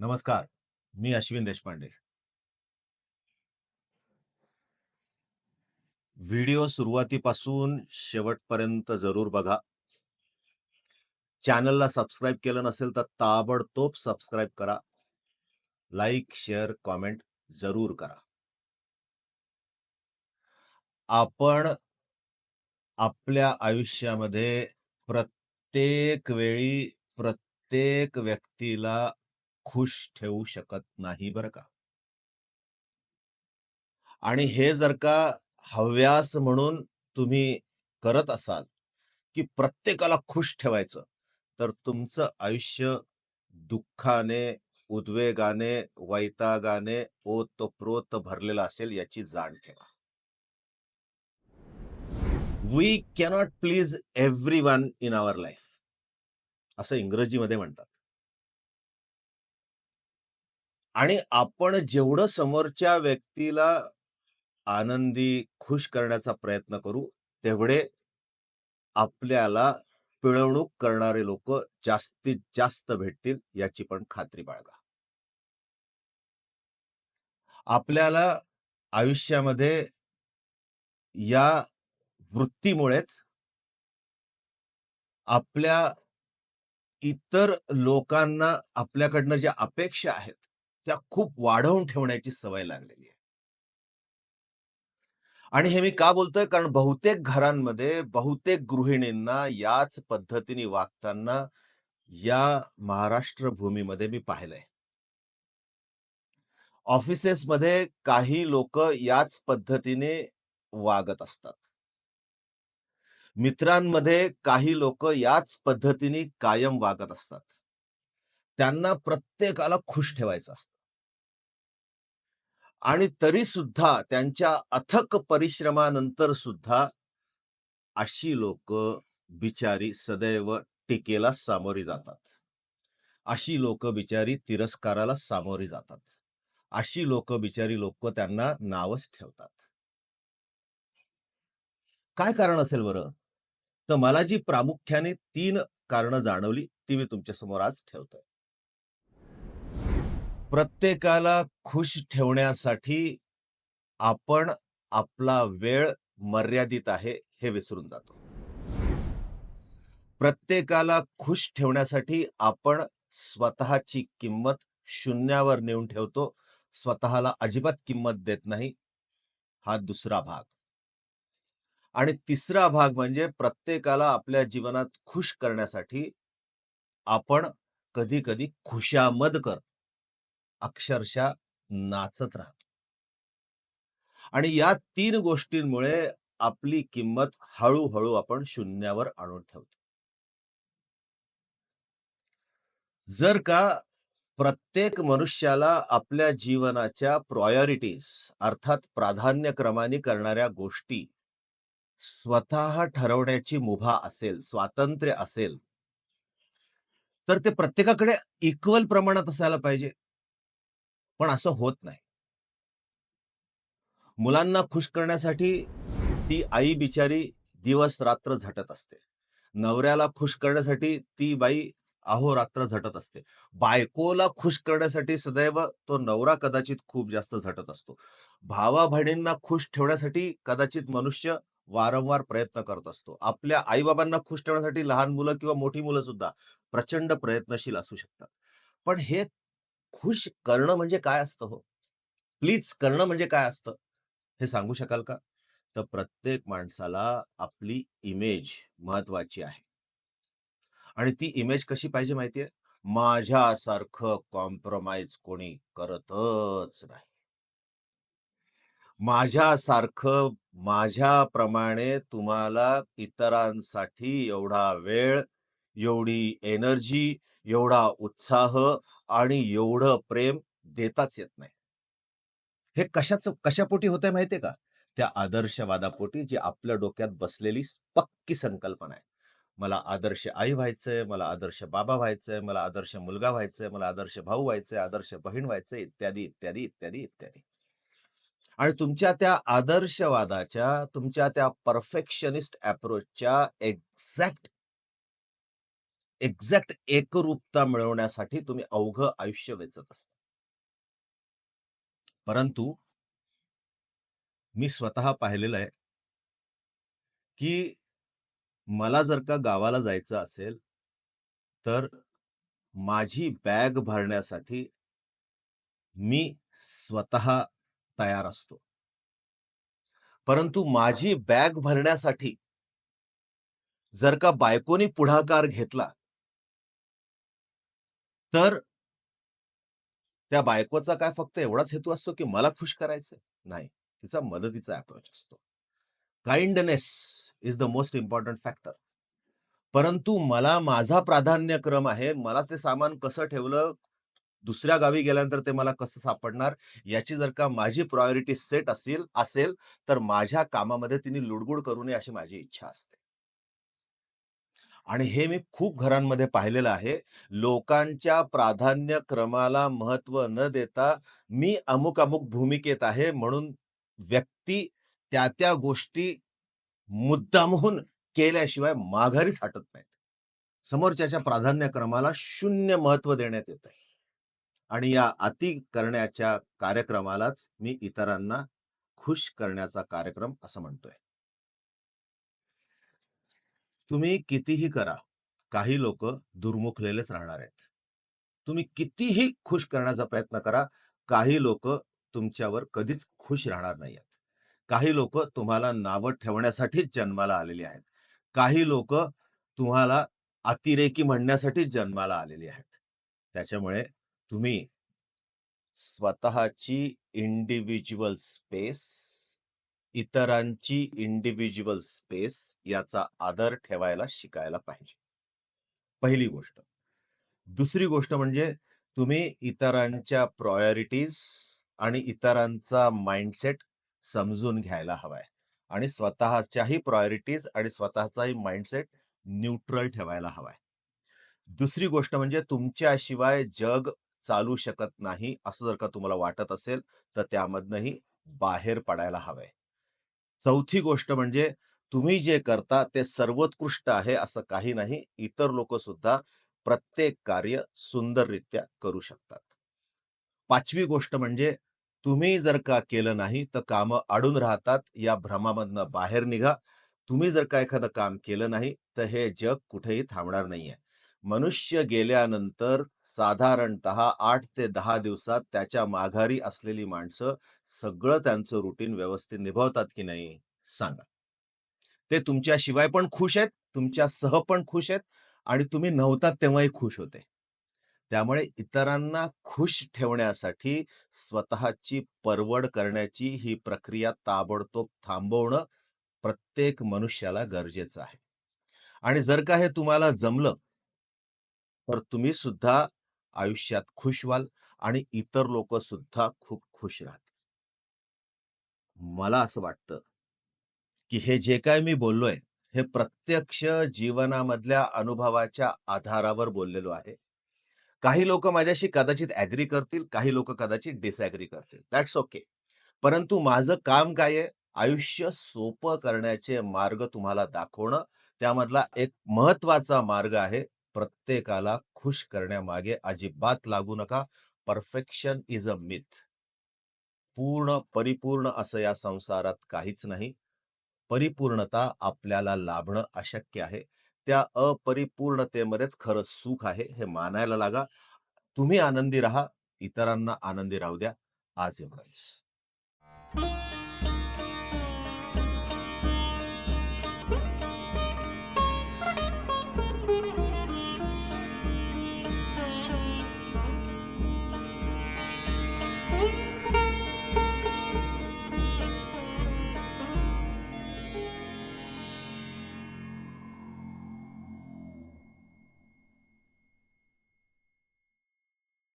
नमस्कार मी अश्विन देशपांडे. व्हिडिओ सुरुवातीपासून शेवटपर्यंत जरूर बघा. चॅनलला सबस्क्राईब केलं नसेल तर ताबडतोब सबस्क्राईब करा. लाईक शेअर कॉमेंट जरूर करा. आपण आपल्या आयुष्यामध्ये प्रत्येक वेळी प्रत्येक व्यक्तीला खुश ठेवू शकत नाही बरं का? आणि हे जर का हव्यास म्हणून तुम्ही करत असाल की प्रत्येकाला खुश ठेवायचं तर तुमचं आयुष्य दुःखाने उद्वेगाने वैतागाने ओतप्रोत भरलेलं असेल याची जाण ठेवा. We cannot please everyone in our life असं इंग्रजीमध्ये म्हणतात. आणि आपण जेवढं समोरच्या व्यक्तीला आनंदी खुश करण्याचा प्रयत्न करू तेवढे आपल्याला पिळवणूक करणारे लोक जास्तीत जास्त भेटतील याची पण खात्री बाळगा. आपल्याला आयुष्यामध्ये या वृत्तीमुळेच आपल्या इतर लोकांना आपल्याकडनं ज्या अपेक्षा आहेत त्या खूप वाढवून ठेवण्याची सवय लागलेली आहे. आणि हे मी का बोलतोय? कारण बहुतेक घरांमध्ये बहुतेक गृहिणींना याच पद्धतीने वागताना या महाराष्ट्र भूमीमध्ये मी पाहिलंय. ऑफिसेसमध्ये काही लोक याच पद्धतीने वागत असतात. मित्रांमध्ये काही लोक याच पद्धतीने कायम वागत असतात. त्यांना प्रत्येकाला खुश ठेवायचं असतं. आणि तरी सुद्धा त्यांच्या अथक परिश्रमानंतर सुद्धा अशी लोक बिचारी सदैव टीकेला सामोरी जातात. अशी लोक बिचारी तिरस्काराला सामोरी जातात. अशी लोक बिचारी लोक त्यांना नावच ठेवतात. काय कारण असेल बरं? तर मला जी प्रामुख्याने तीन कारण जाणवली ती मी तुमच्यासमोर आज ठेवतोय. प्रत्येकाला खुश ठेवण्यासाठी आपण आपला वेळ मर्यादित आहे हे विसरून जातो. प्रत्येकाला खुश ठेवण्यासाठी आपण स्वतःची किंमत शून्यावर नेऊन ठेवतो. स्वतःला अजिबात किंमत देत नाही. हा दुसरा भाग. आणि तिसरा भाग म्हणजे प्रत्येकाला आपल्या जीवनात खुश करण्यासाठी आपण कधी कधी खुशामद करतो. अक्षरशः नाचत राहतो. आणि या तीन गोष्टींमुळे आपली किंमत हळूहळू आपण शून्यावर आणून ठेवतो. जर का प्रत्येक मनुष्याला आपल्या जीवनाच्या प्रायोरिटीज अर्थात प्राधान्यक्रमाने करणाऱ्या गोष्टी स्वतः ठरवण्याची मुभा असेल स्वातंत्र्य असेल तर ते प्रत्येकाकडे इक्वल प्रमाणात असायला पाहिजे. पण असं होत नाही. मुलांना खुश करण्यासाठी ती आई बिचारी दिवस रात्र झटत असते. नवऱ्याला खुश करण्यासाठी ती बाई अहोरात्र झटत असते. बायकोला खुश करण्यासाठी सदैव तो नवरा कदाचित खूप जास्त झटत असतो. भावा बहिणींना खुश ठेवण्यासाठी कदाचित मनुष्य वारंवार प्रयत्न करत असतो. आपल्या आईबाबांना खुश ठेवण्यासाठी लहान मुलं किंवा मोठी मुलं सुद्धा प्रचंड प्रयत्नशील असू शकतात. पण हे खुश करणं म्हणजे काय असतं हो? प्लीज करणं म्हणजे काय असतं? हे सांगू शकाल का? तर प्रत्येक माणसाला आपली इमेज महत्वाची आहे. आणि ती इमेज कशी पाहिजे माहितीये? माझ्यासारखं कॉम्प्रोमाइज कोणी करतच नाही. माझ्यासारखं माझ्याप्रमाणे तुम्हाला इतरांसाठी एवढा वेळ एवढी एनर्जी एवढा उत्साह आणि एवढं प्रेम देताच येत नाही. हे कशाच कशापोटी होतंय माहितीये का? त्या आदर्शवादापोटी जी आपल्या डोक्यात बसलेली पक्की संकल्पना आहे. मला आदर्श आई व्हायचंय मला आदर्श बाबा व्हायचंय मला आदर्श मुलगा व्हायचंय मला आदर्श भाऊ व्हायचंय आदर्श बहीण व्हायचंय इत्यादी इत्यादी इत्यादी इत्यादी. आणि तुमच्या त्या आदर्शवादाच्या तुमच्या त्या परफेक्शनिस्ट अप्रोचच्या एक्झॅक्ट एक्झॅक्ट एकरूपता मिळवण्यासाठी तुम्ही अवघं आयुष्य वेचत असता. परंतु मी स्वतः पाहिलेलं आहे की मला जर का गावाला जायचं असेल, तर माझी बॅग भरण्यासाठी मी स्वतः तयार असतो. परंतु माझी बॅग भरण्यासाठी जर का बायकोनी पुढाकार घेतला तर त्या बायकोचा काय फक्त एवढाच हेतू असतो, की मला खुश करायचं नाही. तिचा मदतीचा अप्रोच असतो. Kindness is the most important factor. परंतु मला माझा प्राधान्यक्रम आहे. मला ते सामान कसं ठेवलं, दुसऱ्या गावी गेल्यानंतर ते मला कसं सापडणार, याची जर का माझी प्रायोरिटी सेट असेल असेल, तर माझ्या कामामध्ये तिने लुडबुड करू नये अशी माझी इच्छा असते. आणि हे मी खूप घरांमध्ये पाहिलेलं आहे. लोकांच्या प्राधान्य क्रमाला महत्त्व न देता, मी अमुक-अमुक भूमिकेत आहे म्हणून व्यक्ती त्या-त्या गोष्टी मुद्दामहून केल्याशिवाय माघारीच हटत नाहीत. समोरच्याच्या प्राधान्यक्रमाला शून्य महत्त्व देण्यात येत आहे आणि या अति करण्याच्या कार्यक्रमालाच मी इतरांना खुश करण्याचा कार्यक्रम असं म्हणतोय. तुम्ही कितीही करा, काही लोक दुर्मुखलेलेच राहणार आहेत. तुम्ही कितीही खुश करण्याचा प्रयत्न करा, काही लोक तुमच्यावर कधीच खुश राहणार नाही आहेत काही लोक तुम्हाला नावं ठेवण्यासाठीच जन्माला आलेली आहेत. काही लोक तुम्हाला अतिरेकी म्हणण्यासाठीच जन्माला आलेली आहेत. त्याच्यामुळे तुम्ही स्वतःची इंडिव्हिज्युअल स्पेस, इतरांची इंडिव्हिज्युअल स्पेस याचा आदर ठेवायला शिकायला पाहिजे. पहिली गोष्ट. दुसरी गोष्ट म्हणजे तुम्ही इतरांच्या प्रायोरिटीज आणि इतरांचा माइंडसेट समजून घ्यायला हवाय आणि स्वतःच्याही प्रायोरिटीज आणि स्वतःचाही माइंडसेट न्यूट्रल ठेवायला हवाय. दुसरी गोष्ट म्हणजे तुमच्याशिवाय जग चालू शकत नाही, असं जर का तुम्हाला वाटत असेल, तर त्यामधनही बाहेर पडायला हवंय. चौथी गोष्ट म्हणजे तुम्ही जे करता ते सर्वोत्कृष्ट आहे असं काही नाही. इतर लोक सुद्धा प्रत्येक कार्य सुंदररित्या करू शकतात. पाचवी गोष्ट म्हणजे तुम्ही जर का केलं नाही, तर कामं अडून राहतात. या भ्रमामधनं बाहेर निघा. तुम्ही जर का एखादं काम केलं नाही, तर हे जग कुठेही थांबणार नाहीये. मनुष्य गेल्यानंतर साधारणतः आठ ते दहा दिवसात त्याच्या माघारी असलेली माणसं सगळं त्यांचं रुटीन व्यवस्थित निभावतात की नाही? सांगा. ते तुमच्याशिवाय पण खुश आहेत, तुमच्या सह पण खुश आहेत आणि तुम्ही नव्हतात तेव्हाही खुश होते. त्यामुळे इतरांना खुश ठेवण्यासाठी स्वतःची परवड करण्याची ही प्रक्रिया ताबडतोब थांबवणं प्रत्येक मनुष्याला गरजेचं आहे. आणि जर का हे तुम्हाला जमलं तर तुम्ही सुद्धा आयुष्यात खुश व्हाल आणि इतर लोक सुद्धा खूप खुश राहतील. मला असं वाटतं, की हे जे काय मी बोललोय, हे प्रत्यक्ष जीवनामधल्या अनुभवाच्या आधारावर बोललेलो आहे. काही लोक माझ्याशी कदाचित ऍग्री करतील, काही लोक कदाचित डिसॲग्री करतील. That's okay. परंतु माझं काम काय आहे? आयुष्य सोपं करण्याचे मार्ग तुम्हाला दाखवणं. त्यामधला एक महत्त्वाचा मार्ग आहे, प्रत्येकाला खुश करण्यामागे अजिबात लागू नका. Perfection is a myth. पूर्ण, परिपूर्ण असं या संसारात काहीच नाही. परिपूर्णता आपल्याला लाभणं अशक्य आहे. त्या अपरिपूर्णतेमध्येच खरं सुख आहे, हे मानायला लागा. तुम्ही आनंदी राहा, इतरांना आनंदी राहू द्या. आज एवढंच.